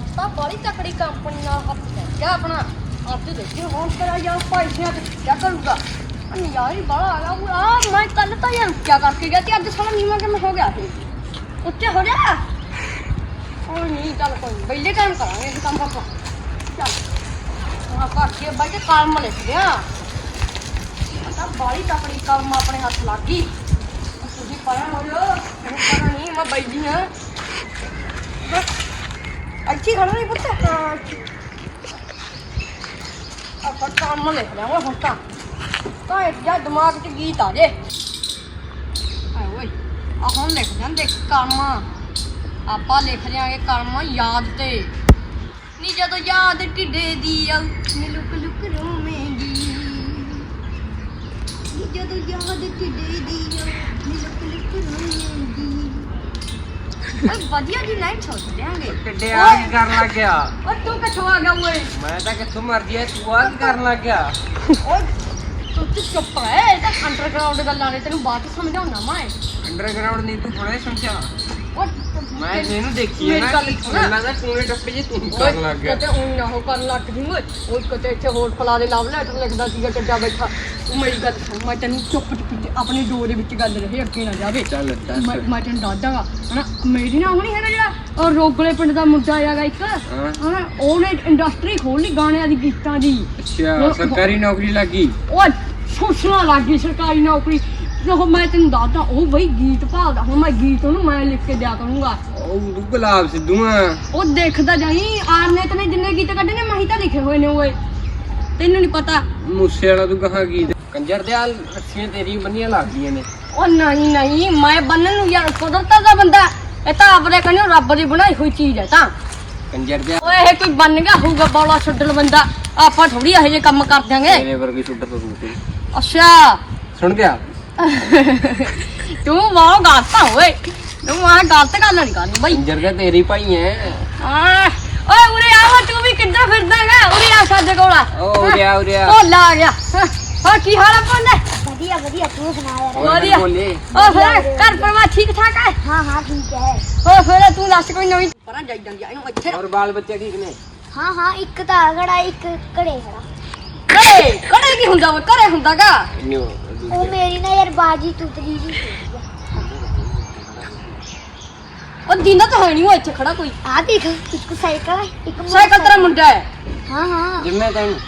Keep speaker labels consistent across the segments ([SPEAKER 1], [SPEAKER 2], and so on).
[SPEAKER 1] ਅੱਜ ਤਾਂ ਬੜੀ ਤਕੜੀ ਕੰਪਨੀ ਨਾਲ ਹੱਥ ਚੱਕਿਆ ਆਪਣਾ। ਅੱਜ ਦੇਖੀ ਹੁਣ ਕਰਾ ਜਾ ਪੈਸਿਆਂ ਤੇ ਕਿਆ ਕਰੂਗਾ। ਨਜ਼ਾਰੀ ਬੜਾ ਆ ਗਿਆ। ਆ ਮੈਂ ਕੱਲ ਤਾਂ ਯਾਰ ਕਿਆ ਕਰਕੇ ਗਿਆ ਤੇ ਅੱਜ ਸਾਲਾ ਨੀਵਾ ਕਿਵੇਂ ਹੋ ਗਿਆ ਇਹ? ਉੱਤੇ ਹੋ ਜਾ ਉਹ ਨਹੀਂ ਚੱਲ ਕੋਈ ਨੀ, ਵਿਹਲੇ ਕੰਮ ਕਰਾਂਗੇ ਇਹ ਕੰਮ ਆਪਾਂ। ਚੱਲ। ਆ ਕਰਕੇ ਬਾਈ ਤੇ ਕਲਮ ਲਿਖ ਗਿਆ। ਤਾਂ ਬਾਲੀ ਤਕੜੀ ਕੰਮ ਆਪਣੇ ਹੱਥ ਲੱਗ ਗਈ। ਤੁਸੀਂ ਪਰਾਂ ਹੋ ਜਾਓ ਮੈਨੂੰ ਪਤਾ ਨਹੀਂ ਮੈਂ ਬੈਠੀ ਹਾਂ ਅੱਛੀ ਖੜਾ ਨਹੀਂ ਪੁੱਤ ਹਾਂ ਆਪਾਂ ਕੰਮ ਲਿਖ ਲਿਆ ਹੁਣ ਤਾਂ ਤਾਂ ਇੱਕ ਜਾਂ ਦਿਮਾਗ 'ਚ ਗੀਤ ਆ ਜੇ ਆਏ ਓਏ ਆ ਹੁਣ ਲਿਖ ਜਾਂਦੇ ਕੰਮ ਆਪਾਂ ਲਿਖ ਲਿਆਂਗੇ ਕੰਮ ਯਾਦ ਤੇ ਨੀ ਜਦੋਂ ਯਾਦ ਢਿੱਡੇ ਦੀ ਆਉ ਨੀ ਲੁਕ ਲੁਕ ਰੋਵੇਂਗੀ ਨੀ ਜਦੋਂ ਯਾਦ ਢਿੱਡੇ ਦੀ ਆਉ ਨੀ ਲੁਕ ਲੁਕ ਰੋਵੇਂਗੀ ਓਏ ਵਧੀਆ ਜੀ ਲਾਈਨ ਛੋੜ ਦਿਆਂਗੇ
[SPEAKER 2] ਕਿੱਡੇ ਆ ਕੀ ਕਰਨ ਲੱਗ ਗਿਆ।
[SPEAKER 1] ਓ ਤੂੰ ਕਿੱਥੋਂ ਆ ਗਿਆ ਓਏ?
[SPEAKER 2] ਮੈਂ ਤਾਂ ਕਿੱਥੋਂ ਮਰਜ਼ੀ ਐ ਤੂੰ ਆ ਕੀ ਕਰਨ ਲੱਗ ਗਿਆ।
[SPEAKER 1] ਓਏ ਤੂੰ ਤੇ ਚੁੱਪ ਰਹਿ ਇਹ ਤਾਂ ਅੰਡਰਗਰਾਉਂਡ ਗੱਲਾਂ ਨੇ ਤੈਨੂੰ ਬਾਅਦ ਚ ਸਮਝਾਉਣਾ ਮੈਂ।
[SPEAKER 2] ਅੰਡਰਗਰਾਉਂਡ ਨਹੀਂ ਤੂੰ ਥੋੜਾ ਸਮਝਾ। ਮੈਂ ਇਹਨੂੰ ਦੇਖੀ ਹੈ
[SPEAKER 1] ਮੇਰੀ
[SPEAKER 2] ਨਾ
[SPEAKER 1] ਗੱਲ
[SPEAKER 2] ਕਿ
[SPEAKER 1] ਸੁਣ।
[SPEAKER 2] ਮੈਨੂੰ ਲੱਗਦਾ ਟੂਣੇ ਟੱਪੇ ਜੇ ਤੂੰ ਕਰਨ ਲੱਗ ਗਿਆ।
[SPEAKER 1] ਕਿਤੇ ਉਹ ਨਾ ਹੋ ਕਰਨ ਲੱਗ ਗਈ ਓਏ। ਓਏ ਕਿਤੇ ਇੱਥੇ ਹੋਰ ਫਲਾ ਦੇ ਲਵ ਲੈਟਰ ਲਿਖਦਾ ਸੀਗਾ ਟੱਡਾ ਬੈਠਾ। ਉਹ ਮੇਰੀ ਗੱਲ ਸੁਣ ਮੈਂ ਤੈਨੂੰ ਚੁੱਪ ਚੁੱਪ ਆਪਣੇ ਦੋ ਦੇ ਵਿੱਚ ਗੱਲ ਰਹੇ ਅੱਗੇ ਨਾ ਜਾਵੇ।
[SPEAKER 2] ਚੱਲ
[SPEAKER 1] ਮੈਂ ਮੈਂ ਤੈਨੂੰ ਦੱਸਦਾਗਾ ਹਨਾ? ਮੇਰੀ ਨਾ ਉਹ ਨਹੀਂ ਹੈਗਾ ਜਿਹੜਾ ਉਹ ਰੋਗਲੇ ਪਿੰਡ ਦਾ ਮੁੰਡਾ ਆਇਆਗਾ ਇੱਕ। ਹਨਾ? ਉਹਨੇ ਇੰਡਸਟਰੀ ਖੋਲ ਲਈ ਗਾਣਿਆਂ ਦੀ ਗੀਤਾਂ ਦੀ।
[SPEAKER 2] ਅੱਛਾ ਸਰਕਾਰੀ ਨੌਕਰੀ ਲੱਗੀ
[SPEAKER 1] ਉਹ ਸੋਚਣਾ ਲੱਗ ਸਰਕਾਰੀ ਨੌਕਰੀ। ਉਹ ਮੈਂ ਤੈਨੂੰ ਦੱਸਦਾ ਉਹ ਬਈ ਗੀਤ ਭਾਲਦਾ। ਹੁਣ ਮੈਂ ਗੀਤ ਉਹਨੂੰ ਮੈਂ ਲਿਖ ਕੇ ਦਿਆ ਕਰੂੰਗਾ।
[SPEAKER 2] ਉਹ ਤੂੰ ਗੁਲਾਬ ਸਿੱਧੂ ਆ।
[SPEAKER 1] ਉਹ ਦੇਖਦਾ ਜਾਈ ਆਰਨੇਤ ਨੇ ਜਿੰਨੇ ਗੀਤ ਕੱਢੇ ਨੇ ਮੈਂ ਹੀ ਤਾਂ ਲਿਖੇ ਹੋਏ ਨੇ ਓਏ ਤੈਨੂੰ ਨਹੀਂ ਪਤਾ।
[SPEAKER 2] ਮੂਸੇ ਵਾਲਾ ਤੂੰ ਕਹਾਂ ਕੀ ਕੰਜਰ ਦੇ ਹਾਲ ਅੱਛੀਆਂ ਤੇਰੀ ਬੰਨੀਆਂ ਲੱਗਦੀਆਂ ਨੇ।
[SPEAKER 1] ਉਹ ਨਹੀਂ ਨਹੀਂ ਮੈਂ ਬੰਨਣ ਨੂੰ ਯਾਰ ਕੁਦਰਤ ਦਾ ਬੰਦਾ। ਇਹ ਤਾਂ ਆਪਰੇ ਕਹਿੰਦੇ ਰੱਬ ਦੀ ਬਣਾਈ ਹੋਈ ਚੀਜ਼ ਹੈ ਤਾਂ।
[SPEAKER 2] ਕੰਜਰ ਦੇ
[SPEAKER 1] ਓਏ ਇਹ ਕੋਈ ਬੰਨ ਗਿਆ ਹੋਊਗਾ ਬੌਲਾ ਛੱਡਣ ਬੰਦਾ। ਆਪਾਂ ਥੋੜੀ ਇਹੋ ਜਿਹੇ ਕੰਮ ਕਰ ਦਿਆਂਗੇ।
[SPEAKER 2] ਤੇਰੇ ਵਰਗੀ ਤੂੰ ਤੂੰ
[SPEAKER 1] ਅੱਛਾ।
[SPEAKER 2] ਸੁਣ ਗਿਆ
[SPEAKER 1] ਤੂੰ ਵਾਹ ਗਾਤਾ ਓਏ। ਤੂੰ ਆ ਗਲਤ ਗੱਲ ਨਹੀਂ ਕਰਨੀ ਬਈ।
[SPEAKER 2] ਕੰਜਰ ਦੇ ਤੇਰੀ ਭਾਈ ਐ।
[SPEAKER 1] ਆ ਓਏ ਉਰੇ ਆ ਵਾ, ਤੂੰ ਵੀ ਕਿੱਧਰ ਫਿਰਦਾ ਹੈਗਾ? ਉਰੇ ਆ ਸਾਡੇ ਕੋਲ ਆ।
[SPEAKER 2] ਓ ਉਰਿਆ ਉਰਿਆ
[SPEAKER 1] ਭੋਲਾ ਆ ਗਿਆ। ਹਾਂ ਕੀ ਹਾਲ ਆ ਭੋਲੇ?
[SPEAKER 3] ਵਧੀਆ ਵਧੀਆ ਤੂੰ ਸੁਣਾ ਯਾਰ।
[SPEAKER 1] ਵਧੀਆ।
[SPEAKER 2] ਬੋਲੇ?
[SPEAKER 1] ਓ ਫਿਰ ਘਰ ਪਰਿਵਾਰ ਠੀਕ ਠਾਕ ਹੈ
[SPEAKER 3] ਹਾਂ ਹਾਂ ਠੀਕ ਹੈ
[SPEAKER 1] ਓ ਫਿਰ ਤੂੰ ਦੱਸ ਕੋਈ ਨਵੀਂ? ਪਰਾਂ ਜਾਈ ਜਾਂਦੀ ਆ ਇਹਨੂੰ ਇੱਥੇ
[SPEAKER 2] ਔਰ ਬਾਲ ਬੱਚੇ ਠੀਕ ਨੇ?
[SPEAKER 3] ਹਾਂ ਹਾਂ ਇੱਕ ਤਾਂ ਅਗੜਾ ਇੱਕ ਘੜੇ ਖੜਾ।
[SPEAKER 1] ਕੜੇ ਕੜੇ ਕੀ ਹੁੰਦਾ ਓਏ ਘਰੇ ਹੁੰਦਾਗਾ
[SPEAKER 3] ਉਹ ਮੇਰੀ ਨਾ ਯਾਰ ਬਾਜੀ ਤੁਤਰੀ ਜੀ।
[SPEAKER 1] ਉਹ ਦਿਨਾ ਤਾਂ ਹੈ ਨਹੀਂ ਉਹ ਇੱਥੇ ਖੜਾ ਕੋਈ।
[SPEAKER 3] ਆ ਦੇਖ ਇੱਕ ਸਾਈਕਲ ਹੈ ਇੱਕ
[SPEAKER 1] ਸਾਈਕਲ ਤੇਰਾ ਮੁੰਡਾ ਹੈ।
[SPEAKER 3] ਹਾਂ ਹਾਂ।
[SPEAKER 2] ਜਿੰਮੇ ਤੈਨੂੰ।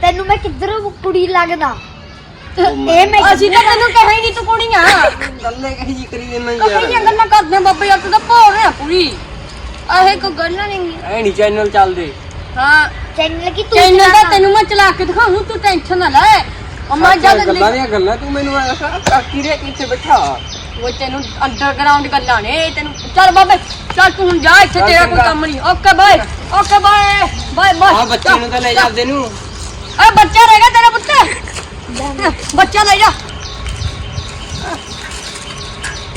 [SPEAKER 3] ਤੈਨੂੰ ਮੈਂ ਕਿੱਧਰੋਂ ਕੁੜੀ ਲੱਗਦਾ? ਇਹ ਮੈਂ
[SPEAKER 1] ਅਸੀਂ ਤਾਂ ਤੈਨੂੰ ਕਹੇ ਨਹੀਂ ਤੂੰ ਕੁੜੀਆਂ
[SPEAKER 2] ਗੱਲੇ ਕਹੀ ਜੀ ਕਰੀ ਜੰਨਾ ਯਾਰ।
[SPEAKER 1] ਗੱਲਾਂ ਕਰਦੇ ਬਾਬੇ ਯਾਰ ਤੂੰ ਤਾਂ ਭੋਰ ਰਿਹਾ ਪੂਰੀ। ਆਹੇ ਕੋਈ ਗੱਲ ਨਹੀਂ
[SPEAKER 2] ਐ ਨਹੀਂ ਚੈਨਲ ਚੱਲਦੇ।
[SPEAKER 1] ਹਾਂ।
[SPEAKER 3] ਚੈਨਲ ਕੀ ਤੂੰ
[SPEAKER 1] ਚੈਨਲ ਦਾ
[SPEAKER 3] ਚਲਾਉਂਦਾ।
[SPEAKER 1] ਤੈਨੂੰ ਮੈਂ ਚਲਾ ਕੇ ਦਿਖਾਉਂ ਤੂੰ ਟੈਨਸ਼ਨ ਨਾ ਲੈ। ਉਹ ਮੈਂ
[SPEAKER 2] ਅੱਛਾ,
[SPEAKER 1] ਜਦ
[SPEAKER 2] ਗੱਲਾਂ ਦੀਆਂ ਗੱਲਾਂ ਤੂੰ ਮੈਨੂੰ ਐ ਕਾਕੀ ਰੇ ਕਿੱਥੇ ਬੈਠਾ?
[SPEAKER 1] ਉਹ ਤੈਨੂੰ ਅੰਡਰਗਰਾਉਂਡ ਗੱਲਾਂ ਨੇ ਤੈਨੂੰ ਚੱਲ ਬਾਬੇ ਚੱਲ ਤੂੰ ਹੁਣ ਜਾ ਇੱਥੇ
[SPEAKER 2] ਚੱਲ
[SPEAKER 1] ਤੇਰਾ ਕੋਈ
[SPEAKER 2] ਚੰਗਾ।
[SPEAKER 1] ਕੰਮ ਨਹੀਂ। Okay bye okay bye bye bye.
[SPEAKER 2] ਆ ਬੱਚੇ ਨੂੰ ਤਾਂ ਲੈ ਜਾਂਦੇ ਨੂੰ
[SPEAKER 1] ਆ ਬੱਚਾ ਰਹਿ ਗਿਆ ਤੇਰਾ ਪੁੱਤ। ਬੱਚਾ ਲੈ ਜਾ।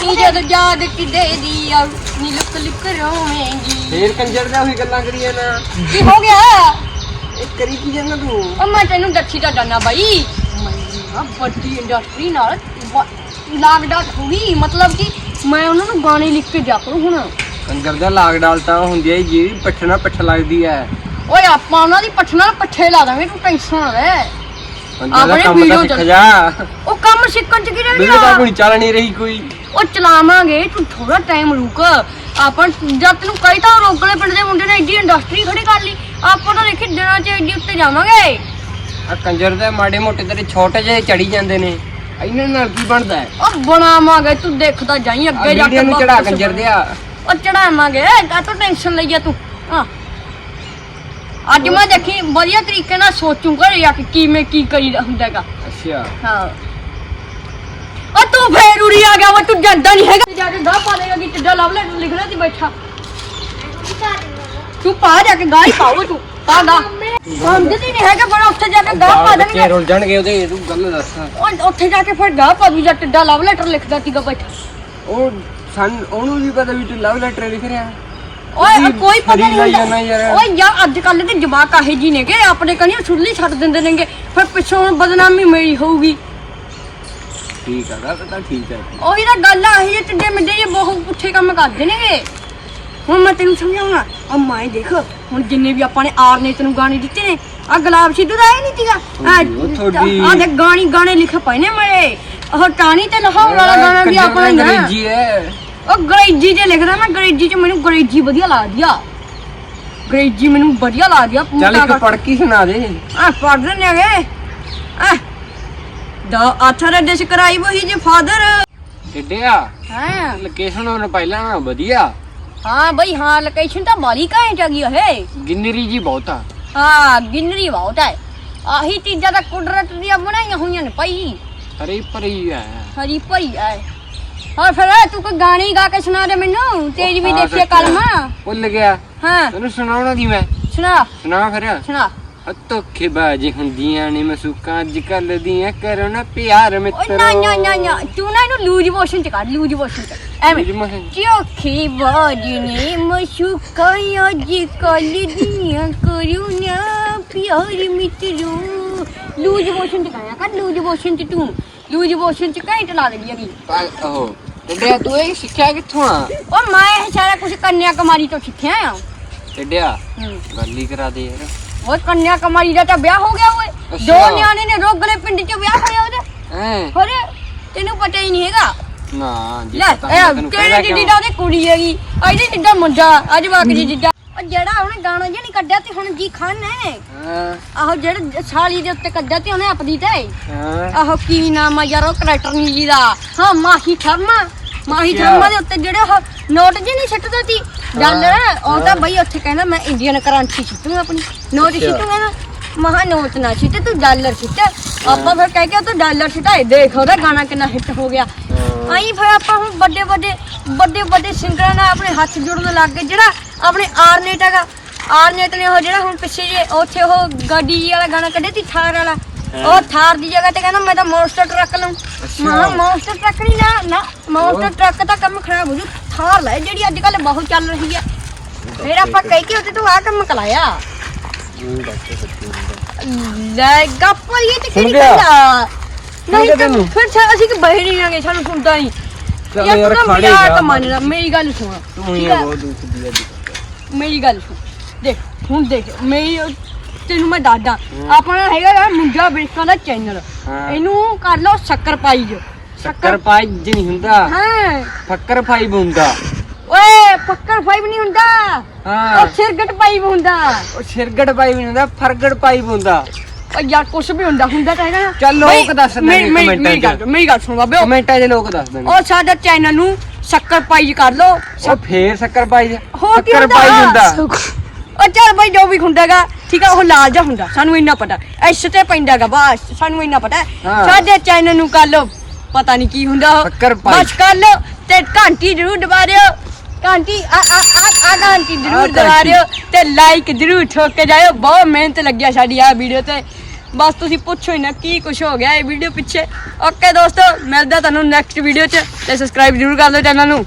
[SPEAKER 1] ਨੀ ਜਦ ਯਾਦ ਕਿਦੇ ਦੀ ਆ ਨੀ ਲੁਕ ਲੁਕ ਰੋਵੇਂਗੀ।
[SPEAKER 2] ਫੇਰ ਕੰਜਰ ਦਾ ਉਹੀ ਗੱਲਾਂ ਕਰੀਏ ਨਾ।
[SPEAKER 1] ਕੀ ਹੋ ਗਿਆ?
[SPEAKER 2] ਇਹ ਕਰੀ ਕੀ ਜਾਂਦਾ ਤੂੰ?
[SPEAKER 1] ਉਹ ਮੈਂ ਤੈਨੂੰ ਦੱਸੀ ਤਾਂ ਜਾਣਾ ਬਾਈ। ਮੈਂ ਵੱਡੀ ਇੰਡਸਟਰੀ ਨਾਲ ਲਾਗਡਾ ਥੋੜੀ ਮਤਲਬ ਕਿ ਮੈਂ ਉਹਨਾਂ ਨੂੰ ਗਾਣੇ ਲਿਖ ਕੇ ਜਾ ਕਰੂੰ ਹੁਣ।
[SPEAKER 2] ਕੰਜਰ ਦਾ ਲਾਗ ਡਾਲ ਤਾਂ ਹੁੰਦੀ ਹੈ ਜੀ ਪਿੱਠ ਨਾਲ ਪਿੱਠ ਲੱਗਦੀ ਹੈ
[SPEAKER 1] ਓਏ ਆਪਾਂ ਉਹਨਾਂ ਦੀ ਪੱਠ ਨਾਲ ਪੱਠੇ ਲਾ ਦਾਂਗੇ ਤੂੰ ਟੈਨਸ਼ਨ ਨਾ ਲੈ। ਆਪਣੇ ਚੱਲ-
[SPEAKER 2] ਜਾ।
[SPEAKER 1] ਉਹ ਕੰਮ ਸਿੱਖਣ ਚ ਕੀ ਰਹਿ
[SPEAKER 2] ਬਿਲਕੁਲ
[SPEAKER 1] ਗਿਆ?
[SPEAKER 2] ਤਾਂ ਕੋਈ ਚੱਲ ਨਹੀਂ ਰਹੀ ਕੋਈ।
[SPEAKER 1] ਉਹ ਚਲਾਵਾਂਗੇ ਤੂੰ ਥੋੜਾ ਟਾਈਮ ਰੁਕ। ਆਪਾਂ ਜਦ ਤੈਨੂੰ ਕਹੀ ਤਾਂ ਰੋਗਲੇ ਪਿੰਡ ਦੇ ਮੁੰਡੇ ਨੇ ਐਡੀ ਇੰਡਸਟਰੀ ਖੜੀ ਕਰ ਲਈ। ਆਪਾਂ ਤਾਂ ਦੇਖੀ ਦਿਨਾਂ ਚ ਐਡੀ ਉੱਤੇ ਜਾਵਾਂਗੇ।
[SPEAKER 2] ਆ ਕੰਜਰ ਦੇ ਮਾੜੇ ਮੋਟੇ ਤੇਰੇ ਛੋਟੇ ਜਿਹੇ ਚੜੀ ਜਾਂਦੇ ਨੇ। ਇਹਨਾਂ ਨਾਲ ਕੀ ਬਣਦਾ ਹੈ?
[SPEAKER 1] ਉਹ ਬਣਾਵਾਂਗੇ ਤੂੰ ਦੇਖਦਾ ਜਾਈ
[SPEAKER 2] ਆ
[SPEAKER 1] ਅੱਗੇ ਜਾ ਕੇ
[SPEAKER 2] ਨੂੰ ਚੜਾ ਕੰਜਰ ਦਿਆ
[SPEAKER 1] ਉਹ ਚੜਾਵਾਂਗੇ ਕਾ ਤੂੰ ਟੈਨਸ਼ਨ ਲਈਆ ਤੂੰ? ਹਾਂ। ਅੱਜ ਮੈਂ ਦੇਖੀ ਵਧੀਆ ਤਰੀਕੇ ਨਾਲ ਸੋਚੂ ਘਰੇ ਜਾ ਕੇ ਕਿਵੇਂ ਕੀ ਕਰੀਦਾ ਹੁੰਦਾਗਾ।
[SPEAKER 2] ਅੱਛਾ।
[SPEAKER 1] ਹਾਂ। ਉਹ ਤੂੰ ਫੇਰ ਉਰੀ ਆ ਗਿਆ ਵਾ ਤੂੰ ਜਾਂਦਾ ਨਹੀਂ ਹੈਗਾ। ਜਾ ਕੇ ਗਾਹ ਪਾ ਦੇਗਾ ਕਿ ਟਿੱਡਾ ਲਵ ਲੈਟਰ ਲਿਖਣਾ ਸੀ ਬੈਠਾ। ਤੂੰ ਪਾ ਜਾ ਕੇ ਗਾਹ ਹੀ ਪਾਓ ਤੂੰ ਪਾ ਗਾ ਸਮਝਦੀ ਨਹੀਂ ਹੈਗਾ ਬੜਾ ਉੱਥੇ ਜਾ ਕੇ ਗਾਹ ਪਾ ਦੇਣਗੇ
[SPEAKER 2] ਰੁੱਲ ਜਾਣਗੇ ਉਹਦੇ ਤੂੰ ਗੱਲ ਦੱਸ।
[SPEAKER 1] ਉਹ ਉੱਥੇ ਜਾ ਕੇ ਫਿਰ ਗਾਹ ਪਾ ਦੂ ਜਾਂ ਟਿੱਡਾ ਲਵ ਲੈਟਰ ਲਿਖਦਾ ਸੀਗਾ ਬੈਠਾ।
[SPEAKER 2] ਉਹ ਸਨ ਉਹਨੂੰ ਵੀ ਪਤਾ ਵੀ ਤੂੰ ਲਵ ਲੈਟਰ ਲਿਖ ਰਿਹਾ।
[SPEAKER 1] ਓਏ ਕੋਈ ਪਤਾ ਨਹੀਂ ਹੁੰਦਾ। ਓਏ ਯਾਰ ਅੱਜ ਕੱਲ ਦੇ ਜਵਾਕ ਆਹੇ ਜੀ ਨੇਗੇ ਆਪਣੇ ਕਣੀ ਛੁੱਲੀ ਛੱਡ ਦਿੰਦੇ ਨੇਗੇ। ਫਿਰ ਪਿੱਛੋਂ ਬਦਨਾਮੀ ਮੇਰੀ ਹੋਊਗੀ।
[SPEAKER 2] ਠੀਕ ਆ ਗੱਲ ਤਾਂ ਠੀਕ ਹੈ
[SPEAKER 1] ਉਹੀ ਤਾਂ ਗੱਲ ਆ ਇਹ ਟਿੱਡੇ ਮਿੱਡੇ ਜੇ ਬਹੁਤ ਪੁੱਠੇ ਕੰਮ ਕਰਦੇ ਨੇਗੇ ਹੁਣ ਮੈਂ ਤੈਨੂੰ ਸਮਝਾਉਂਗਾ ਆ ਮੈਂ ਦੇਖ ਹੁਣ ਜਿੰਨੇ ਵੀ ਆਪਾਂ ਨੇ ਆਰ ਨੇ ਤੈਨੂੰ ਗਾਣੇ ਦਿੱਤੇ ਨੇ ਆ ਗੁਲਾਬ ਸਿੱਧੂ ਦਾ ਇਹ ਨਹੀਂ
[SPEAKER 2] ਉਹ ਤੁਹਾਡੀ-
[SPEAKER 1] ਆ ਦੇ ਗਾਣੀ ਗਾਣੇ ਲਿਖੇ ਪਏ ਨੇ ਮੇਰੇ ਉਹ ਟਾਣੀ ਤੇ ਲਾਹੌਰ ਵਾਲਾ ਗਾਣਾ ਵੀ ਆਪਣਾ ਹੀ ਆ।
[SPEAKER 2] ਅੰਗਰੇਜ਼ੀ ਹੈ।
[SPEAKER 1] ਉਹ ਗਰੇਜੀ ਚ ਲਿਖਦਾ ਮੈਂ ਗਰੇਜੀ ਚ ਮੈਨੂੰ ਗਰੇਜੀ ਵਧੀਆ ਲੱਗਦੀ ਆ। ਗਰੇਜੀ ਮੈਨੂੰ ਵਧੀਆ ਲੱਗਦੀ ਆ
[SPEAKER 2] ਚੱਲ ਇੱਕ ਪੜ ਕੇ ਸੁਣਾ ਦੇ।
[SPEAKER 1] ਆ ਪੜ ਦਿੰਦੇ ਹੈਗੇ। ਆ ਦਾ ਆਥਰ ਡਿਸਕ੍ਰਾਈਬ ਹੀ ਜੇ ਫਾਦਰ।
[SPEAKER 2] ਟਿੱਡਿਆ
[SPEAKER 1] ਹਾਂ।
[SPEAKER 2] ਲੋਕੇਸ਼ਨ ਉਹਨੇ ਪਹਿਲਾਂ ਨਾ ਵਧੀਆ।
[SPEAKER 1] ਹਾਂ ਬਈ ਹਾਂ ਲੋਕੇਸ਼ਨ ਤਾਂ ਮਾਲੀ ਕਾਹੇ ਚ ਗਈ ਹੈ
[SPEAKER 2] ਗਿੰਨਰੀ ਜੀ ਬਹੁਤ ਆ।
[SPEAKER 1] ਹਾਂ ਗਿਨਰੀ ਬਹੁਤ ਹੈ ਆਹੀ ਚੀਜ਼ਾਂ ਤਾਂ ਕੁਦਰਤ ਦੀਆਂ ਬਣਾਈਆਂ ਹੋਈਆਂ ਨੇ ਭਾਈ।
[SPEAKER 2] ਹਰੀ ਭਰੀ ਹੈ
[SPEAKER 1] ਹਰੀ ਭਈ ਹੈ ਹੋਰ ਫਿਰ ਤੂੰ ਕੋਈ ਗਾਣੀ ਗਾ ਕੇ ਸੁਣਾ ਦੇ ਮੈਨੂੰ ਤੇਜ ਵੀ
[SPEAKER 2] ਹਾਂ, ਹੈ।
[SPEAKER 1] ਕਲਮਾ।
[SPEAKER 2] ਭੁੱਲ ਗਿਆ।
[SPEAKER 1] ਹਾਂ।
[SPEAKER 2] ਤੈਨੂੰ ਸੁਣਾਉਣਾ ਦੀ ਮੈਂ?
[SPEAKER 1] ਸੁਣਾ।
[SPEAKER 2] ਸੁਣਾ। ਫਿਰ
[SPEAKER 1] ਸੁਣਾ
[SPEAKER 2] ਧੋਖੇ ਬਾਜੀ ਹੁੰਦੀਆਂ ਨੇ ਮਸੂਕਾਂ ਅੱਜ ਕੱਲ ਦੀਆਂ। ਕਰੋ ਨਾ ਪਿਆਰ ਮਿੱਤਰੋ
[SPEAKER 1] ਨਾ ਨਾ ਨਾ ਨਾ। ਤੂੰ ਨਾ ਇਹਨੂੰ ਲੂਜ ਮੋਸ਼ਨ ਚ ਕੱਢ ਲੂਜ ਮੋਸ਼ਨ ਚ। ਐਵੇਂ।
[SPEAKER 2] Loose motion?
[SPEAKER 1] ਬਾਜੀ ਨੇ ਮਸ਼ੂਕਾਂ ਅੱਜ ਕੱਲ ਦੀਆਂ। ਕਰੂ ਨਾ ਪਿਆਰ ਮਿੱਤਰੋ। ਲੂਜ ਮੋਸ਼ਨ ਚ ਕਾਇਆ ਕਰ ਲੂਜ ਮੋਸ਼ਨ ਚ ਤੂੰ। ਲੂਜ ਮੋਸ਼ਨ ਚ ਘੰਟ ਲਾ ਦੇਗੀ ਅਗੀ
[SPEAKER 2] ਪਾ- ਉਹ ਟਿੱਡਿਆ ਤੂੰ ਇਹ ਸਿੱਖਿਆ ਕਿੱਥੋਂ ਆ?
[SPEAKER 1] ਉਹ ਮੈਂ ਇਹ ਸਾਰਾ ਕੁਝ ਕੰਨਿਆ ਕੁਮਾਰੀ ਤੋਂ ਸਿੱਖਿਆ ਆ।
[SPEAKER 2] ਟਿੱਡਿਆ
[SPEAKER 1] ਹੂੰ।
[SPEAKER 2] ਗੱਲ ਹੀ ਕਰਾ ਦੇ ਯਾਰ।
[SPEAKER 1] ਉਹ ਕੰਨਿਆ ਕੁਮਾਰੀ ਦਾ ਤਾਂ ਵਿਆਹ ਹੋ ਗਿਆ ਓਏ।
[SPEAKER 2] ਅੱਛਾ।
[SPEAKER 1] ਦੋ ਨਿਆਣੇ ਨੇ ਰੋਗਲੇ ਪਿੰਡ ਚ ਵਿਆਹ ਹੋਇਆ ਉਹਦਾ।
[SPEAKER 2] ਹੈ।
[SPEAKER 1] ਹੋਰ ਤੈਨੂੰ ਪਤਾ ਹੀ ਨਹੀਂ ਹੈਗਾ।
[SPEAKER 2] ਨਾ ਜੀ
[SPEAKER 1] ਲੈ
[SPEAKER 2] ਪਤਾ ਹੁੰਦਾ ਤੈਨੂੰ
[SPEAKER 1] ਕਿਹੜੀ ਜਿੱਡੀ
[SPEAKER 2] ਕਿਉਂ।
[SPEAKER 1] ਦਾ ਉਹਦੀ ਕੁੜੀ ਹੈਗੀ? ਇਹਦੀ ਜਿੱਡਾ ਮੁੰਡਾ ਅੱਜ ਵਾਕ ਜੀ ਜਿੱਡਾ। ਉਹ ਜਿਹੜਾ ਉਹਨੇ ਗਾਣਾ ਜਿਹਾ ਨਹੀਂ ਕੱਢਿਆ ਤੇ ਹੁਣ ਜੀ ਖਾਨ ਨੇ
[SPEAKER 2] ਹਾਂ।
[SPEAKER 1] ਆਹੋ ਜਿਹੜਾ ਸਾਲੀ ਦੇ ਉੱਤੇ ਕੱਢਿਆ ਤੇ ਉਹਨੇ ਆਪਦੀ ਤੇ।
[SPEAKER 2] ਹਾਂ।
[SPEAKER 1] ਆਹੋ ਕੀ ਨਾਮ ਆ ਯਾਰ ਉਹ ਕਰੈਕਟਰ ਨਹੀਂ ਜੀ ਦਾ। ਹਾਂ ਮਾਹੀ ਥਰਮਾ ਮਾਹੀ
[SPEAKER 2] ਅੱਛਾ।
[SPEAKER 1] ਥਰਮਾ ਦੇ ਉੱਤੇ ਜਿਹੜੇ ਉਹ ਨੋਟ ਜੀ ਨਹੀਂ ਸਿੱਟਦਾ ਸੀ ਡਾਲਰ ਉਹ ਤਾਂ ਬਈ ਉੱਥੇ ਕਹਿੰਦਾ ਮੈਂ ਇੰਡੀਅਨ ਕਰੰਸੀ ਸਿੱਟੂਗਾ ਆਪਣੀ। ਨੋਟ
[SPEAKER 2] ਅੱਛਾ।
[SPEAKER 1] ਸਿੱਟੂਗਾ ਨਾ ਮਹਾ ਨੋਟ ਨਾ ਸਿੱਟ ਤੂੰ ਡਾਲਰ ਸਿੱਟ। ਆਪਾਂ ਫਿਰ ਕਹਿ ਕੇ ਤੋਂ ਡਾਲਰ ਸਿੱਟਾਏ ਦੇਖ ਉਹਦਾ ਗਾਣਾ ਕਿੰਨਾ ਹਿੱਟ ਹੋ ਗਿਆ। ਆਈ ਫਿਰ ਆਪਾਂ ਹੁਣ ਵੱਡੇ ਵੱਡੇ ਵੱਡੇ ਵੱਡੇ ਸਿੰਗਰਾਂ ਨਾਲ ਆਪਣੇ ਹੱਥ ਜੋੜਨ ਲੱਗ ਗਏ ਜਿਹੜਾ ਆਪਣੇ ਆਰਨੇਟ ਹੈਗਾ। ਆਰਨੇਟ ਨੇ ਉਹ ਜਿਹੜਾ ਹੁਣ ਪਿੱਛੇ ਜੇ ਉੱਥੇ ਉਹ ਗੱਡੀ ਵਾਲਾ ਗਾਣਾ ਕੱਢਿਆ ਸੀ ਥਾਰ ਵਾਲਾ। ਉਹ ਥਾਰ ਦੀ ਜਗ੍ਹਾ ਤੇ ਕਹਿੰਦਾ ਮੈਂ ਤਾਂ ਮੌਨਸਟਰ ਟਰੱਕ ਲਵਾਂ ਮਾਂ ਮੌਨਸਟਰ ਟਰੱਕ ਨਹੀਂ ਨਾ ਨਾ ਮੌਨਸਟਰ ਟਰੱਕ ਦਾ ਕੰਮ ਖਰਾਬ ਹੋ ਜੂ। ਥਾਰ ਲੈ ਜਿਹੜੀ ਅੱਜ ਕੱਲ ਬਹੁਤ ਚੱਲ ਰਹੀ ਹੈ। ਫਿਰ ਆਪਾਂ ਕਹਿ ਕੇ ਉਹਦੇ ਤੋਂ ਆ ਕੰਮ ਕਲਾਇਆ ਲੈ ਗੱਪ ਇਹ ਤੇ ਕਿਹੜੀ? ਗੱਲ ਆ? ਨਹੀਂ ਤਾਂ
[SPEAKER 2] ਤੈਨੂੰ?
[SPEAKER 1] ਫਿਰ ਸਾ- ਅਸੀਂ ਕਿ ਬਹਿ ਨਹੀਂ ਆਂਗੇ ਸਾਨੂੰ ਸੁਣਦਾ ਨਹੀਂ।
[SPEAKER 2] ਚੱਲ
[SPEAKER 1] ਯਾਰ
[SPEAKER 2] ਖੜੇ ਜਾ।
[SPEAKER 1] ਮੇਰੀ ਗੱਲ ਸੁਣ
[SPEAKER 2] ਤੂੰ
[SPEAKER 1] ਠੀਕ ਆ?
[SPEAKER 2] ਬਹੁਤ ਦੁਖਦੀ ਅੱਜ
[SPEAKER 1] ਮੇਰੀ ਗੱਲ ਸੁਣ। ਦੇਖ ਹੁਣ ਦੇਖ ਮੇਰੀ ਤੈਨੂੰ ਮੈਂ ਦੱਸਦਾ। ਆਪਣਾ ਹੈਗਾ ਮੁੰਡਾ ਬਿਰਕਾਂ ਦਾ ਚੈਨਲ।
[SPEAKER 2] ਹਾਂ।
[SPEAKER 1] ਇਹਨੂੰ ਕਰ ਲਓ ਸ਼ੱਕਰ ਪਾਈ ਜੋ।
[SPEAKER 2] ਸ਼ੱਕਰ ਪਾਈ ਜ ਨਹੀਂ ਹੁੰਦਾ।
[SPEAKER 1] ਹਾਂ।
[SPEAKER 2] ਫੱਕਰ ਪਾਈ ਹੁੰਦਾ
[SPEAKER 1] ਓਏ ਫੱਕਰ ਫਾਈਵ ਨਹੀਂ ਹੁੰਦਾ।
[SPEAKER 2] ਹਾਂ।
[SPEAKER 1] ਉਹ ਸਿਰਗਟ ਪਾਈ ਹੁੰਦਾ।
[SPEAKER 2] ਉਹ ਸਿਰਗੜ ਪਾਈ ਵੀ ਨਹੀਂ ਹੁੰਦਾ ਫਰਗੜ ਪਾਈ ਵੀ ਹੁੰਦਾ।
[SPEAKER 1] ਓ ਯਾਰ ਕੁਛ ਵੀ ਹੁੰਦਾ ਹੁੰਦਾ ਤਾਂ ਹੈਗਾ
[SPEAKER 2] ਚੱਲ ਲੋਕ ਦੱਸ ਦੇਣਗੇ
[SPEAKER 1] ਮੇਰੀ-
[SPEAKER 2] ਕਮੈਂਟਾਂ
[SPEAKER 1] ਗੱਲ। ਮੇਰੀ ਗੱਲ ਸੁਣ ਬਾਬੇ
[SPEAKER 2] ਕਮੈਂਟਾਂ 'ਚ ਲੋਕ ਦੱਸ ਦੇਣਗੇ
[SPEAKER 1] ਉਹ ਸਾਡਾ ਚੈਨਲ ਨੂੰ ਸ਼ੱਕਰ ਪਾਈ ਕਰ ਲਓ।
[SPEAKER 2] ਉਹ ਫੇਰ ਸ਼ੱਕਰ ਪਾਈ
[SPEAKER 1] ਹੋਰ ਕੀ
[SPEAKER 2] ਸ਼ੱਕਰ ਪਾਈ ਹੁੰਦਾ।
[SPEAKER 1] ਉਹ ਚੱਲ ਬਈ ਜੋ ਵੀ ਹੁੰਦਾਗਾ ਠੀਕ ਆ ਉਹ ਲਾਲ ਜਾ ਹੁੰਦਾ। ਸਾਨੂੰ ਇੰਨਾ ਪਤਾ। ਐਸ ਤੇ ਪੈਂਦਾਗਾ ਬਸ ਸਾਨੂੰ ਇੰਨਾ ਪਤਾ। ਹੈ।
[SPEAKER 2] ਹਾਂ।
[SPEAKER 1] ਸਾਡੇ ਚੈਨਲ ਨੂੰ ਕਰ ਲਓ। ਪਤਾ ਨਹੀਂ ਕੀ ਹੁੰਦਾ ਉਹ।
[SPEAKER 2] ਸ਼ੱਕਰ ਪਾਈ।
[SPEAKER 1] ਬਸ ਕਰ ਲਓ ਤੇ ਘੰਟੀ ਜ਼ਰੂਰ ਦਬਾ ਦਿਓ ਘੰਟੀ ਆ ਆ ਆ ਆ ਘੰਟੀ ਜ਼ਰੂਰ ਦਬਾ। ਦਿਓ ਤੇ ਲਾਈਕ ਜ਼ਰੂਰ ਠੋਕ ਕੇ ਜਾਇਓ ਬਹੁਤ ਮਿਹਨਤ ਲੱਗਿਆ ਸਾਡੀ ਆ ਵੀਡੀਓ ਤੇ ਬਸ ਤੁਸੀਂ ਪੁੱਛੋ ਹੀ ਨਾ ਕੀ ਕੁਝ ਹੋ ਗਿਆ ਇਹ ਵੀਡੀਓ ਪਿੱਛੇ ਓਕੇ ਦੋਸਤੋ ਮਿਲਦਾ ਤੁਹਾਨੂੰ ਨੈਕਸਟ ਵੀਡੀਓ 'ਚ ਤੇ ਸਬਸਕ੍ਰਾਈਬ ਜ਼ਰੂਰ ਕਰ ਲਓ ਚੈਨਲ ਨੂੰ